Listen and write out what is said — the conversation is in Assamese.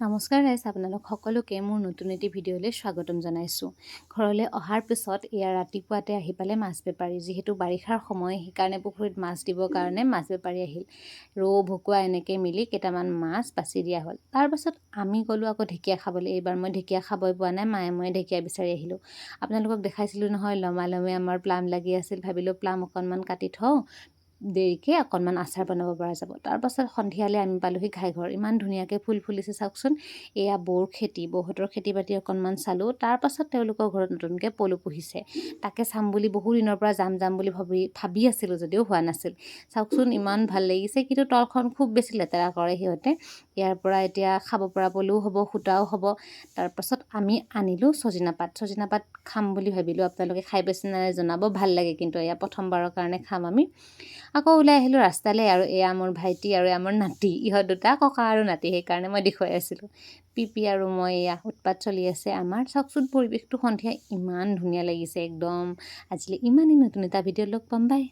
নমস্কাৰ ৰাইজ আপোনালোক সকলোকে মোৰ নতুন এটি ভিডিঅ'লৈ স্বাগতম জনাইছোঁ। ঘৰলৈ অহাৰ পিছত এয়া ৰাতিপুৱাতে আহি পালে মাছ বেপাৰী। যিহেতু বাৰিষাৰ সময় সেইকাৰণে পুখুৰীত মাছ দিবৰ কাৰণে মাছ বেপাৰী আহিল। ৰৌ ভকুৱা এনেকৈ মিলি কেইটামান মাছ বাছি দিয়া হ'ল। তাৰপাছত আমি গ'লোঁ আকৌ ঢেকীয়া খাবলৈ। এইবাৰ মই ঢেকীয়া খাবই পোৱা নাই মায়ে মই ঢেকীয়া বিচাৰি আহিলোঁ। আপোনালোকক দেখাইছিলোঁ নহয় লমালমে আমাৰ প্লাম লাগি আছিল। ভাবিলোঁ প্লাম অকণমান কাটি থওঁ। দেৰিকৈ অকণমান আচাৰ বনাব পৰা যাব। তাৰপাছত সন্ধিয়ালৈ আমি পালোঁহি ঘাইঘৰ। ইমান ধুনীয়াকৈ ফুল ফুলিছে চাওকচোন। এয়া বৌৰ খেতি বৌহঁতৰ খেতি বাতি অকণমান চালোঁ। তাৰপাছত তেওঁলোকৰ ঘৰত নতুনকৈ পলু পুহিছে। তাকে চাম বুলি বহু দিনৰ পৰা যাম যাম বুলি ভাবি ভাবি আছিলোঁ যদিও হোৱা নাছিল। চাওকচোন ইমান ভাল লাগিছে কিন্তু তলখন খুব বেছি লেতেৰা কৰে সিহঁতে। ইয়াৰ পৰা এতিয়া খাব পৰা পলুও হ'ব সূতাও হ'ব। তাৰপাছত আমি আনিলোঁ ছজিনা পাত। ছজিনা পাত খাম বুলি ভাবিলোঁ। আপোনালোকে খাই পাইছে নাই জনাব। ভাল লাগে কিন্তু এয়া প্ৰথমবাৰৰ কাৰণে খাম আমি। আকৌ ওলাই আহিলোঁ ৰাস্তালৈ আৰু এয়া মোৰ ভাইটি আৰু এয়া মোৰ নাতি। ইহঁত দুটা ককা আৰু নাতি সেইকাৰণে মই দেখুৱাই আছিলোঁ। পিপি আৰু মই এয়া উৎপাত চলি আছে। আমাৰ চাওকচোন পৰিৱেশটো সন্ধিয়া ইমান ধুনীয়া লাগিছে একদম। আজিলৈ ইমানেই নতুন এটা ভিডিঅ' লগ পাম বাই।